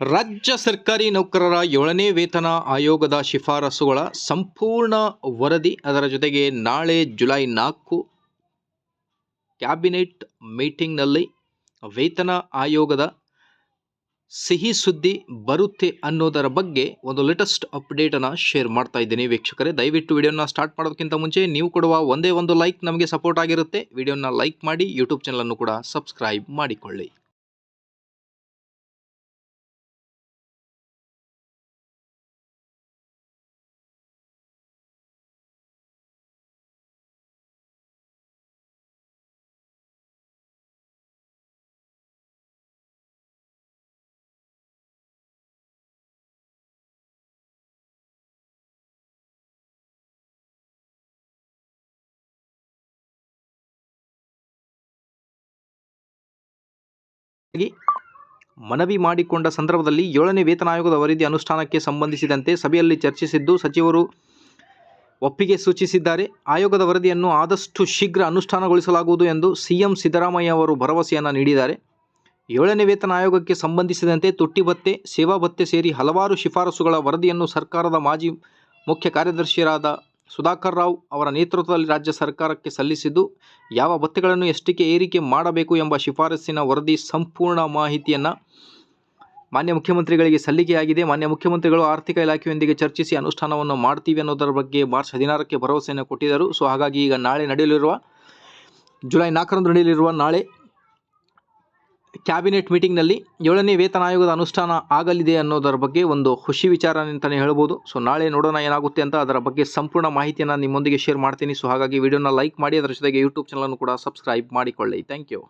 ರಾಜ್ಯ ಸರ್ಕಾರಿ ನೌಕರರ ಏಳನೇ ವೇತನ ಆಯೋಗದ ಶಿಫಾರಸುಗಳ ಸಂಪೂರ್ಣ ವರದಿ. ಅದರ ಜೊತೆಗೆ ನಾಳೆ ಜುಲೈ ನಾಲ್ಕು ಕ್ಯಾಬಿನೆಟ್ ಮೀಟಿಂಗ್ನಲ್ಲಿ ವೇತನ ಆಯೋಗದ ಸಿಹಿ ಸುದ್ದಿ ಬರುತ್ತೆ ಅನ್ನೋದರ ಬಗ್ಗೆ ಒಂದು ಲೇಟೆಸ್ಟ್ ಅಪ್ಡೇಟನ್ನು ಶೇರ್ ಮಾಡ್ತಾ ಇದ್ದೀನಿ ವೀಕ್ಷಕರೇ. ದಯವಿಟ್ಟು ವಿಡಿಯೋನ ಸ್ಟಾರ್ಟ್ ಮಾಡೋದಕ್ಕಿಂತ ಮುಂಚೆ ನೀವು ಕೊಡುವ ಒಂದೇ ಒಂದು ಲೈಕ್ ನಮಗೆ ಸಪೋರ್ಟ್ ಆಗಿರುತ್ತೆ. ವಿಡಿಯೋನ ಲೈಕ್ ಮಾಡಿ ಯೂಟ್ಯೂಬ್ ಚಾನಲನ್ನು ಕೂಡ ಸಬ್ಸ್ಕ್ರೈಬ್ ಮಾಡಿಕೊಳ್ಳಿ. ಮನವಿ ಮಾಡಿಕೊಂಡ ಸಂದರ್ಭದಲ್ಲಿ ಏಳನೇ ವೇತನ ಆಯೋಗದ ವರದಿ ಅನುಷ್ಠಾನಕ್ಕೆ ಸಂಬಂಧಿಸಿದಂತೆ ಸಭೆಯಲ್ಲಿ ಚರ್ಚಿಸಿದ್ದು ಸಚಿವರು ಒಪ್ಪಿಗೆ ಸೂಚಿಸಿದ್ದಾರೆ. ಆಯೋಗದ ವರದಿಯನ್ನು ಆದಷ್ಟು ಶೀಘ್ರ ಅನುಷ್ಠಾನಗೊಳಿಸಲಾಗುವುದು ಎಂದು ಸಿಎಂ ಸಿದ್ದರಾಮಯ್ಯ ಅವರು ಭರವಸೆಯನ್ನು ನೀಡಿದ್ದಾರೆ. ಏಳನೇ ವೇತನ ಆಯೋಗಕ್ಕೆ ಸಂಬಂಧಿಸಿದಂತೆ ತುಟ್ಟಿ ಭತ್ತೆ, ಸೇವಾ ಭತ್ತೆ ಸೇರಿ ಹಲವಾರು ಶಿಫಾರಸುಗಳ ವರದಿಯನ್ನು ಸರ್ಕಾರದ ಮಾಜಿ ಮುಖ್ಯ ಕಾರ್ಯದರ್ಶಿಯಾದ ಸುಧಾಕರ್ ರಾವ್ ಅವರ ನೇತೃತ್ವದಲ್ಲಿ ರಾಜ್ಯ ಸರ್ಕಾರಕ್ಕೆ ಸಲ್ಲಿಸಿದ್ದು, ಯಾವ ಭತ್ಯೆಗಳನ್ನು ಎಷ್ಟಿಕೆ ಏರಿಕೆ ಮಾಡಬೇಕು ಎಂಬ ಶಿಫಾರಸ್ಸಿನ ವರದಿ ಸಂಪೂರ್ಣ ಮಾಹಿತಿಯನ್ನು ಮಾನ್ಯ ಮುಖ್ಯಮಂತ್ರಿಗಳಿಗೆ ಸಲ್ಲಿಕೆಯಾಗಿದೆ. ಮಾನ್ಯ ಮುಖ್ಯಮಂತ್ರಿಗಳು ಆರ್ಥಿಕ ಇಲಾಖೆಯೊಂದಿಗೆ ಚರ್ಚಿಸಿ ಅನುಷ್ಠಾನವನ್ನು ಮಾಡ್ತೀವಿ ಅನ್ನೋದರ ಬಗ್ಗೆ ಮಾರ್ಚ್ ಹದಿನಾರಕ್ಕೆ ಭರವಸೆಯನ್ನು ಕೊಟ್ಟಿದ್ದರು. ಸೊ, ಹಾಗಾಗಿ ಈಗ ನಾಳೆ ನಡೆಯಲಿರುವ ಜುಲೈ ನಾಲ್ಕರಂದು ನಡೆಯಲಿರುವ ನಾಳೆ ಕ್ಯಾಬಿನೆಟ್ ಮೀಟಿಂಗ್ನಲ್ಲಿ ಏಳನೇ ವೇತನ ಆಯೋಗದ ಅನುಷ್ಠಾನ ಆಗಲಿದೆ ಅನ್ನೋದರ ಬಗ್ಗೆ ಒಂದು ಖುಷಿ ವಿಚಾರ ಅಂತಲೇ ಹೇಳ್ಬೋದು. ಸೊ, ನಾಳೆ ನೋಡೋಣ ಏನಾಗುತ್ತೆ ಅಂತ ಅದರ ಬಗ್ಗೆ ಸಂಪೂರ್ಣ ಮಾಹಿತಿಯನ್ನು ನಿಮ್ಮೊಂದಿಗೆ ಶೇರ್ ಮಾಡ್ತೀನಿ. ಸೊ, ಹಾಗಾಗಿ ವಿಡಿಯೋನ ಲೈಕ್ ಮಾಡಿ, ಅದರ ಜೊತೆಗೆ ಯೂಟ್ಯೂಬ್ ಚಾನಲನ್ನು ಕೂಡ ಸಬ್ಸ್ಕ್ರೈಬ್ ಮಾಡಿಕೊಳ್ಳಿ. Thank you